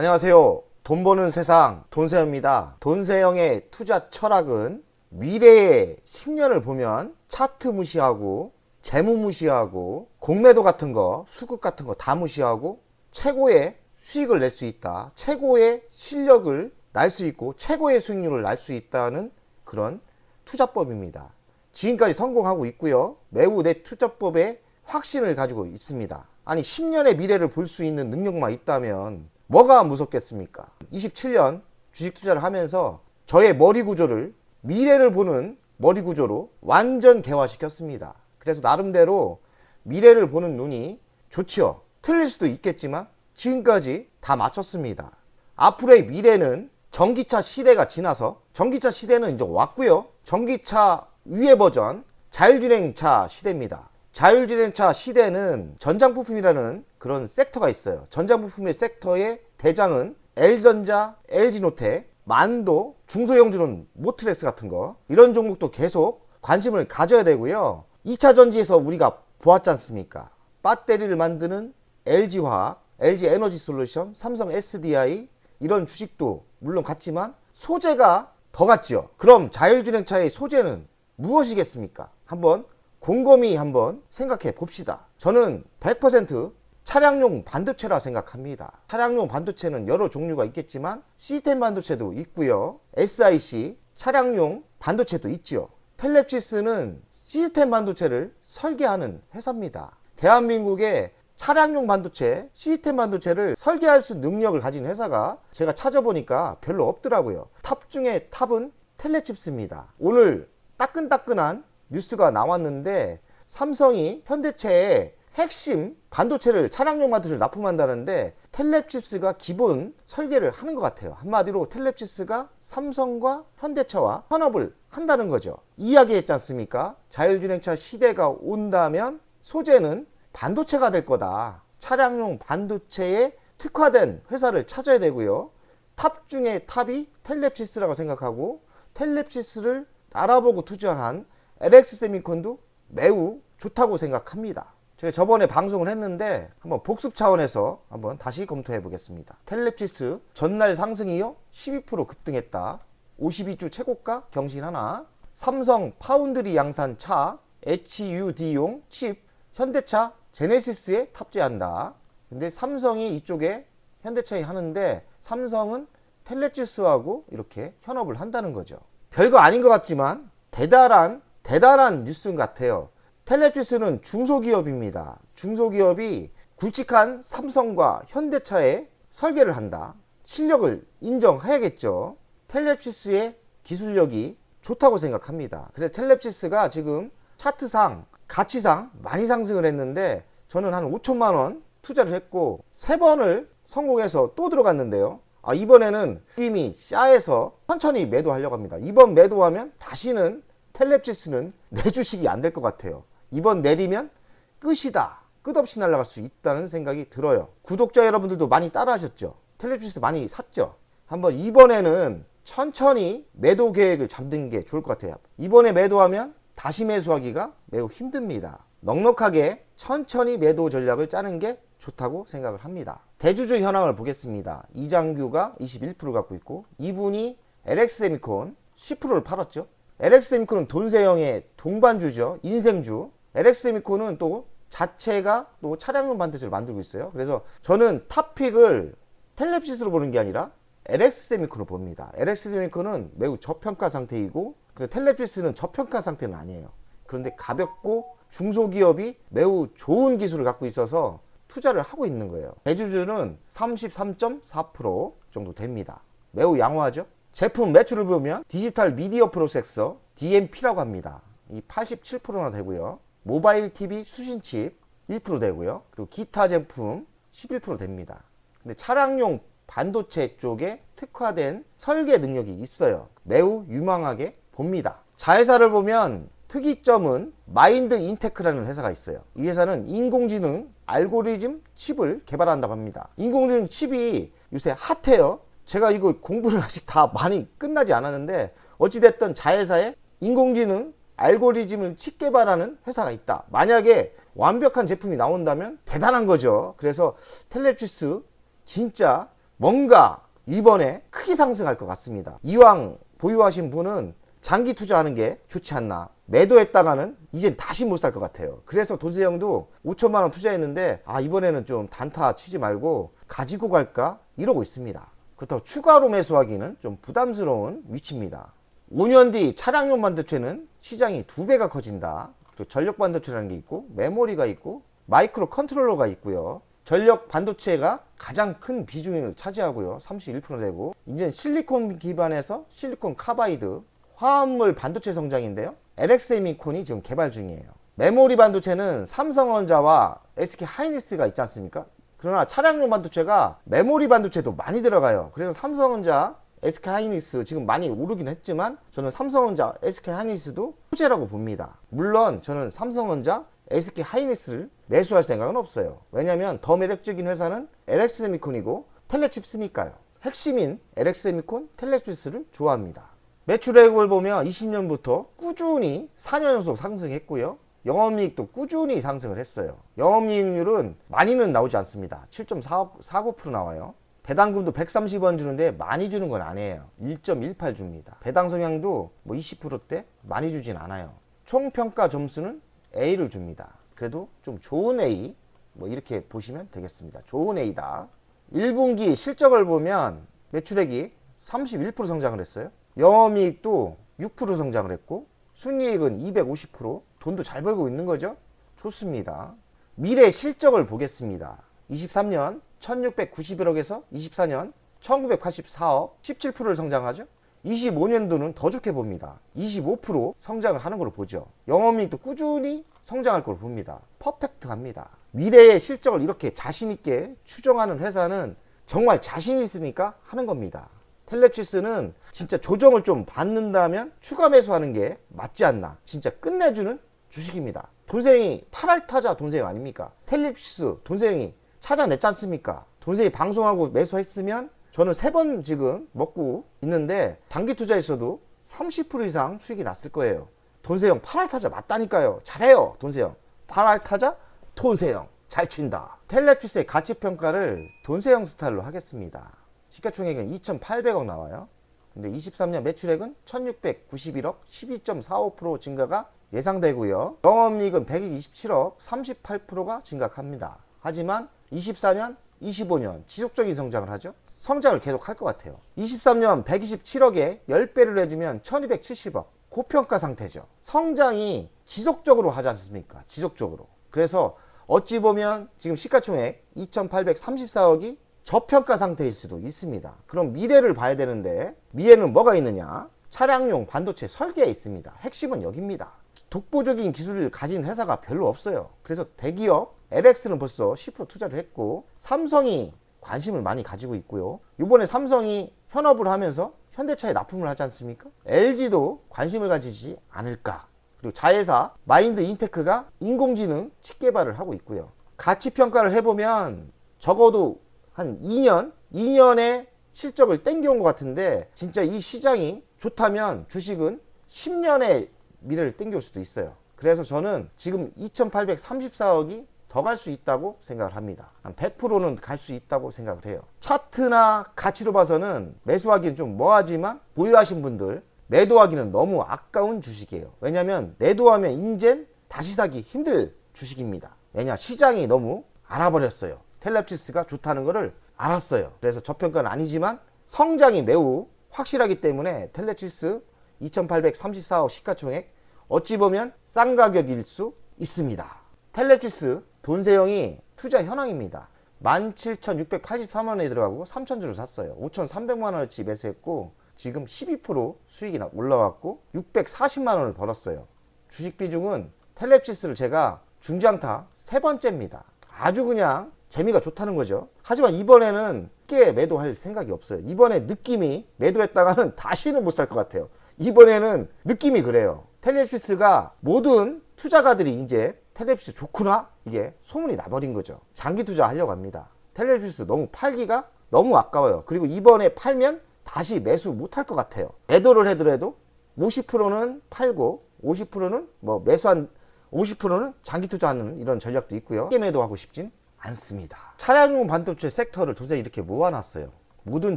안녕하세요. 돈 버는 세상 돈세영입니다. 돈세영의 투자 철학은 미래의 10년을 보면 차트 무시하고 재무 무시하고 공매도 같은 거, 수급 같은 거 다 무시하고 최고의 수익을 낼 수 있다. 최고의 실력을 날 수 있고 최고의 수익률을 날 수 있다는 그런 투자법입니다. 지금까지 성공하고 있고요. 매우 내 투자법에 확신을 가지고 있습니다. 아니 10년의 미래를 볼 수 있는 능력만 있다면 뭐가 무섭겠습니까? 27년 주식 투자를 하면서 저의 머리 구조를 미래를 보는 머리 구조로 완전 개화시켰습니다. 그래서 나름대로 미래를 보는 눈이 좋지요. 틀릴 수도 있겠지만 지금까지 다 맞췄습니다. 앞으로의 미래는 전기차 시대가 지나서 전기차 시대는 이제 왔고요. 전기차 위의 버전 자율주행차 시대입니다. 자율주행차 시대는 전장부품이라는 그런 섹터가 있어요. 전장부품의 섹터의 대장은 L전자, LG노텍, 만도, 중소형주는 모트렉스 같은 거 이런 종목도 계속 관심을 가져야 되고요. 2차 전지에서 우리가 보았지 않습니까? 배터리를 만드는 LG화학, LG에너지 솔루션, 삼성 SDI 이런 주식도 물론 같지만 소재가 더 같지요. 그럼 자율주행차의 소재는 무엇이겠습니까? 한번 곰곰이 한번 생각해 봅시다. 저는 100% 차량용 반도체라 생각합니다. 차량용 반도체는 여러 종류가 있겠지만 시스템 반도체도 있고요. SIC 차량용 반도체도 있지요. 텔레치스는 시스템 반도체를 설계하는 회사입니다. 대한민국의 차량용 반도체, 시스템 반도체를 설계할 수 능력을 가진 회사가 제가 찾아보니까 별로 없더라고요. 탑 중에 탑은 텔레칩스입니다. 오늘 따끈따끈한 뉴스가 나왔는데 삼성이 현대차에 핵심 반도체를 차량용 반도체를 납품한다는데 텔랩칩스가 기본 설계를 하는 것 같아요. 한마디로 텔랩칩스가 삼성과 현대차와 협업을 한다는 거죠. 이야기했지 않습니까? 자율주행차 시대가 온다면 소재는 반도체가 될 거다. 차량용 반도체에 특화된 회사를 찾아야 되고요. 탑 중에 탑이 텔랩치스라고 생각하고 텔랩치스를 알아보고 투자한 LX 세미콘도 매우 좋다고 생각합니다. 제가 저번에 방송을 했는데 한번 복습 차원에서 한번 다시 검토해 보겠습니다. 텔랩치스 전날 상승 이요 12% 급등했다. 52주 최고가 경신 하나. 삼성 파운드리 양산 차 HUD용 칩 현대차 제네시스에 탑재한다. 근데 삼성이 이쪽에 현대차에 하는데 삼성은 텔레치스하고 이렇게 현업을 한다는 거죠. 별거 아닌 것 같지만 대단한 대단한 뉴스 같아요. 텔레치스는 중소기업입니다. 중소기업이 굵직한 삼성과 현대차에 설계를 한다. 실력을 인정해야겠죠. 텔레치스의 기술력이 좋다고 생각합니다. 그래서 텔레치스가 지금 차트상 가치상 많이 상승을 했는데 저는 한 5천만 원 투자를 했고 세 번을 성공해서 또 들어갔는데요. 아, 이번에는 이미 샤에서 천천히 매도하려고 합니다. 이번 매도하면 다시는 텔랩치스는 내 주식이 안 될 것 같아요. 이번 내리면 끝이다. 끝없이 날아갈 수 있다는 생각이 들어요. 구독자 여러분들도 많이 따라 하셨죠? 텔랩치스 많이 샀죠? 한번 이번에는 천천히 매도 계획을 잡는 게 좋을 것 같아요. 이번에 매도하면 다시 매수하기가 매우 힘듭니다. 넉넉하게 천천히 매도 전략을 짜는 게 좋다고 생각을 합니다. 대주주 현황을 보겠습니다. 이장규가 21% 갖고 있고 이분이 LX세미콘 10%를 팔았죠. LX세미콘은 돈세형의 동반주죠. 인생주. LX세미콘은 또 자체가 또 차량용 반도체를 만들고 있어요. 그래서 저는 탑픽을 텔랩시스로 보는 게 아니라 LX세미콘을 봅니다. LX세미콘은 매우 저평가 상태이고 텔레피스는 저평가 상태는 아니에요. 그런데 가볍고 중소기업이 매우 좋은 기술을 갖고 있어서 투자를 하고 있는 거예요. 대주주는 33.4% 정도 됩니다. 매우 양호하죠? 제품 매출을 보면 디지털 미디어 프로세서 DMP라고 합니다. 이 87%나 되고요. 모바일 TV 수신칩 1% 되고요. 그리고 기타 제품 11% 됩니다. 근데 차량용 반도체 쪽에 특화된 설계 능력이 있어요. 매우 유망하게 봅니다. 자회사를 보면 특이점은 마인드 인테크라는 회사가 있어요. 이 회사는 인공지능 알고리즘 칩을 개발한다고 합니다. 인공지능 칩이 요새 핫해요. 제가 이거 공부를 아직 다 많이 끝나지 않았는데 어찌됐든 자회사에 인공지능 알고리즘을 칩 개발하는 회사가 있다. 만약에 완벽한 제품이 나온다면 대단한 거죠. 그래서 텔레치스 진짜 뭔가 이번에 크게 상승할 것 같습니다. 이왕 보유하신 분은 장기 투자하는 게 좋지 않나. 매도했다가는 이젠 다시 못 살 것 같아요. 그래서 도세형도 5천만 원 투자했는데 아 이번에는 좀 단타 치지 말고 가지고 갈까 이러고 있습니다. 그렇다고 추가로 매수하기는 좀 부담스러운 위치입니다. 5년 뒤 차량용 반도체는 시장이 두 배가 커진다. 또 전력 반도체라는 게 있고 메모리가 있고 마이크로 컨트롤러가 있고요. 전력 반도체가 가장 큰 비중을 차지하고요. 31% 되고 이제 실리콘 기반에서 실리콘 카바이드 화합물 반도체 성장인데요. LX미콘이 지금 개발 중이에요. 메모리 반도체는 삼성전자와 SK 하이닉스가 있지 않습니까? 그러나 차량용 반도체가 메모리 반도체도 많이 들어가요. 그래서 삼성전자, SK 하이닉스 지금 많이 오르긴 했지만 저는 삼성전자, SK 하이닉스도 호재라고 봅니다. 물론 저는 삼성전자, SK 하이닉스를 매수할 생각은 없어요. 왜냐하면 더 매력적인 회사는 LX미콘이고 텔레칩스니까요. 핵심인 LX미콘, 텔레칩스를 좋아합니다. 매출액을 보면 20년부터 꾸준히 4년 연속 상승했고요. 영업이익도 꾸준히 상승을 했어요. 영업이익률은 많이는 나오지 않습니다. 7.49% 나와요. 배당금도 130원 주는데 많이 주는 건 아니에요. 1.18 줍니다. 배당 성향도 뭐 20%대 많이 주진 않아요. 총 평가 점수는 A를 줍니다. 그래도 좀 좋은 A 뭐 이렇게 보시면 되겠습니다. 좋은 A다. 1분기 실적을 보면 매출액이 31% 성장을 했어요. 영업이익도 6% 성장을 했고 순이익은 250% 돈도 잘 벌고 있는 거죠. 좋습니다. 미래 실적을 보겠습니다. 23년 1691억에서 24년 1984억 17%를 성장하죠. 25년도는 더 좋게 봅니다. 25% 성장을 하는 걸로 보죠. 영업이익도 꾸준히 성장할 걸로 봅니다. 퍼펙트합니다. 미래의 실적을 이렇게 자신 있게 추정하는 회사는 정말 자신 있으니까 하는 겁니다. 텔레치스는 진짜 조정을 좀 받는다면 추가 매수하는 게 맞지 않나. 진짜 끝내주는 주식입니다. 돈생이 8할 타자 돈생 아닙니까? 텔레치스 돈생이 찾아냈지 않습니까? 돈생이 방송하고 매수했으면 저는 세 번 지금 먹고 있는데 단기 투자에서도 30% 이상 수익이 났을 거예요. 돈세형 8할 타자 맞다니까요. 잘해요. 돈세형. 8할 타자 돈세형 잘 친다. 텔레피스의 가치 평가를 돈세형 스타일로 하겠습니다. 시가총액은 2,800억 나와요. 근데 23년 매출액은 1,691억, 12.45% 증가가 예상되고요. 영업이익은 127억, 38%가 증가합니다. 하지만 24년, 25년 지속적인 성장을 하죠. 성장을 계속 할 것 같아요. 23년 127억에 10배를 해주면 1270억. 고평가 상태죠. 성장이 지속적으로 하지 않습니까? 지속적으로. 그래서 어찌 보면 지금 시가총액 2,834억이 저평가 상태일 수도 있습니다. 그럼 미래를 봐야 되는데 미래는 뭐가 있느냐? 차량용 반도체 설계에 있습니다. 핵심은 여기입니다. 독보적인 기술을 가진 회사가 별로 없어요. 그래서 대기업 LX는 벌써 10% 투자를 했고 삼성이 관심을 많이 가지고 있고요. 이번에 삼성이 현업을 하면서 현대차에 납품을 하지 않습니까? LG도 관심을 가지지 않을까. 그리고 자회사 마인드 인테크가 인공지능 칩 개발을 하고 있고요. 가치 평가를 해보면 적어도 한 2년, 2년의 실적을 땡겨온 것 같은데 진짜 이 시장이 좋다면 주식은 10년의 미래를 땡겨올 수도 있어요. 그래서 저는 지금 2,834억이 더 갈 수 있다고 생각을 합니다. 한 100%는 갈 수 있다고 생각을 해요. 차트나 가치로 봐서는 매수하기는 좀 뭐하지만 보유하신 분들 매도하기는 너무 아까운 주식이에요. 왜냐하면 매도하면 인젠 다시 사기 힘들 주식입니다. 왜냐 시장이 너무 알아버렸어요. 텔레피스가 좋다는 것을 알았어요. 그래서 저평가는 아니지만 성장이 매우 확실하기 때문에 텔레치스 2834억 시가총액 어찌 보면 싼 가격일 수 있습니다. 텔레치스 돈세형이 투자 현황입니다. 17,683만 원에 들어가고 3,000주를 샀어요. 5,300만 원어치 매수했고 지금 12% 수익이 나- 올라왔고 640만 원을 벌었어요. 주식 비중은 텔레치스를 제가 중장타 세 번째입니다. 아주 그냥 재미가 좋다는 거죠. 하지만 이번에는 쉽게 매도할 생각이 없어요. 이번에 느낌이 매도했다가는 다시는 못 살 것 같아요. 이번에는 느낌이 그래요. 텔레피스가 모든 투자가들이 이제 텔레피스 좋구나 이게 소문이 나버린 거죠. 장기 투자하려고 합니다. 텔레피스 너무 팔기가 너무 아까워요. 그리고 이번에 팔면 다시 매수 못할 것 같아요. 매도를 해더라도 50%는 팔고 50%는 뭐 매수한 50%는 장기 투자하는 이런 전략도 있고요. 쉽게 매도하고 싶진 않습니다. 차량용 반도체 섹터를 도저히 이렇게 모아놨어요. 모든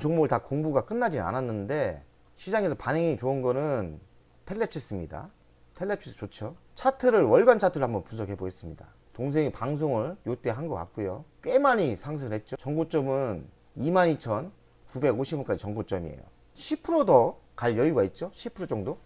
종목을 다 공부가 끝나진 않았는데 시장에서 반응이 좋은 거는 텔레치스입니다. 텔레치스 좋죠. 차트를 월간 차트를 한번 분석해 보겠습니다. 동생이 방송을 요때 한 것 같고요. 꽤 많이 상승을 했죠. 정고점은 22,950원까지 정고점이에요. 10%더 갈 여유가 있죠. 10% 정도.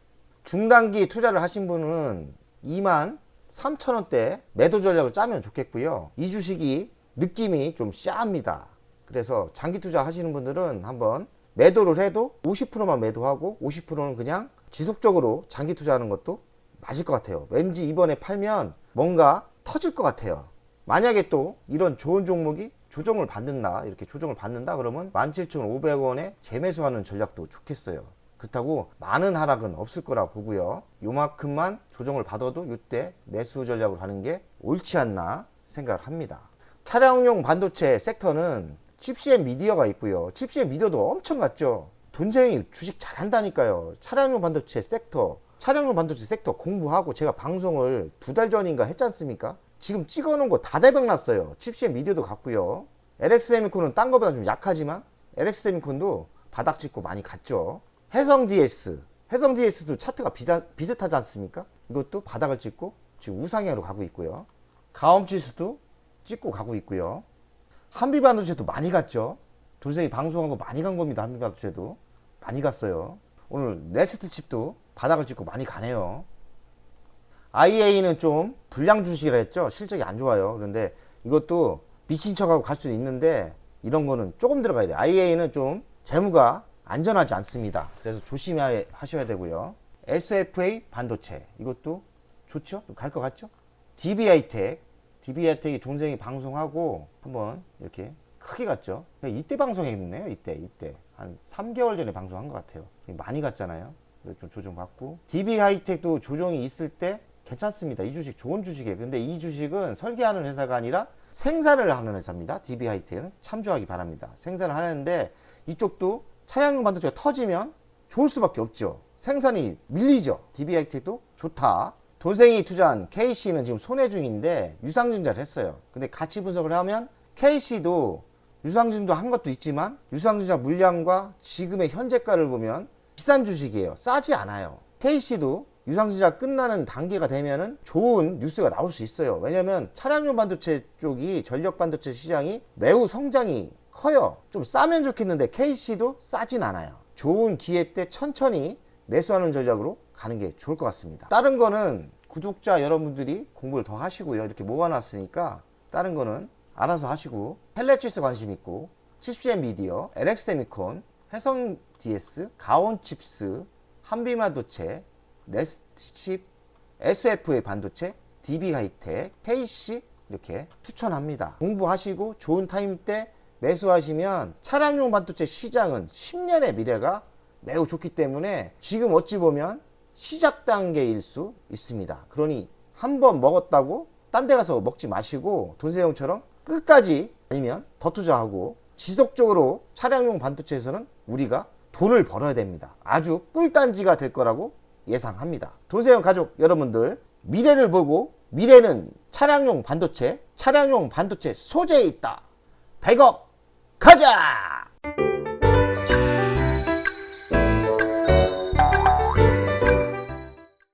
중단기 투자를 하신 분은 2만 3천원대 매도 전략을 짜면 좋겠고요. 이 주식이 느낌이 좀 싸합니다. 그래서 장기 투자 하시는 분들은 한번 매도를 해도 50%만 매도하고 50%는 그냥 지속적으로 장기 투자하는 것도 맞을 것 같아요. 왠지 이번에 팔면 뭔가 터질 것 같아요. 만약에 또 이런 좋은 종목이 조정을 받는다, 이렇게 조정을 받는다 그러면 17,500원에 재매수하는 전략도 좋겠어요. 그렇다고 많은 하락은 없을 거라 보고요. 요만큼만 조정을 받아도 이때 매수 전략으로 하는 게 옳지 않나 생각을 합니다. 차량용 반도체 섹터는 칩시앤 미디어가 있고요. 칩시앤 미디어도 엄청 갔죠. 돈쟁이 주식 잘한다니까요. 차량용 반도체 섹터, 차량용 반도체 섹터 공부하고 제가 방송을 두 달 전인가 했지 않습니까? 지금 찍어놓은 거 다 대박 났어요. 칩시앤 미디어도 갔고요. LX 세미콘은 딴 거보다 좀 약하지만 LX 세미콘도 바닥 찍고 많이 갔죠. 해성 DS, 해성 DS도 차트가 비자, 비슷하지 않습니까? 이것도 바닥을 찍고 지금 우상향으로 가고 있고요. 가엄지수도 찍고 가고 있고요. 한비반도체도 많이 갔죠. 돈생이 방송한 거 많이 간 겁니다. 한비반도체도 많이 갔어요. 오늘 네스트 칩도 바닥을 찍고 많이 가네요. IA는 좀 불량 주식이라 했죠. 실적이 안 좋아요. 그런데 이것도 미친 척하고 갈 수는 있는데 이런 거는 조금 들어가야 돼요. IA는 좀 재무가 안전하지 않습니다. 그래서 조심하셔야 되고요. SFA 반도체 이것도 좋죠? 갈 것 같죠? DBI텍 DBI텍이 동생이 방송하고 한번 이렇게 크게 갔죠. 이때 방송했네요. 이때 이때 한 3개월 전에 방송한 것 같아요. 많이 갔잖아요. 좀 조정 받고 DB 하이텍도 조정이 있을 때 괜찮습니다. 이 주식 좋은 주식이에요. 근데 이 주식은 설계하는 회사가 아니라 생산을 하는 회사입니다. DB 하이텍은 참조하기 바랍니다. 생산을 하는데 이쪽도 차량용 반도체가 터지면 좋을 수밖에 없죠. 생산이 밀리죠. DB 하이텍도 좋다. 돈생이 투자한 KC는 지금 손해 중인데 유상증자를 했어요. 근데 같이 분석을 하면 KC도 유상증도 한 것도 있지만 유상증자 물량과 지금의 현재가를 보면 비싼 주식이에요. 싸지 않아요. KC도 유상증자 끝나는 단계가 되면은 좋은 뉴스가 나올 수 있어요. 왜냐면 차량용 반도체 쪽이 전력 반도체 시장이 매우 성장이 커요. 좀 싸면 좋겠는데 KC도 싸진 않아요. 좋은 기회 때 천천히 매수하는 전략으로 가는 게 좋을 것 같습니다. 다른 거는 구독자 여러분들이 공부를 더 하시고요. 이렇게 모아놨으니까 다른 거는 알아서 하시고 펠레치스 관심 있고 칩시앤 미디어, LX세미콘, 해성 DS, 가온 칩스, 한비마도체, 네스트칩, SFA 반도체, DB하이텍, KC 이렇게 추천합니다. 공부하시고 좋은 타임 때 매수하시면 차량용 반도체 시장은 10년의 미래가 매우 좋기 때문에 지금 어찌 보면 시작 단계일 수 있습니다. 그러니 한 번 먹었다고 딴 데 가서 먹지 마시고 돈세형처럼 끝까지 아니면 더 투자하고 지속적으로 차량용 반도체에서는 우리가 돈을 벌어야 됩니다. 아주 꿀단지가 될 거라고 예상합니다. 돈세형 가족 여러분들 미래를 보고 미래는 차량용 반도체, 차량용 반도체 소재에 있다. 100억 가자!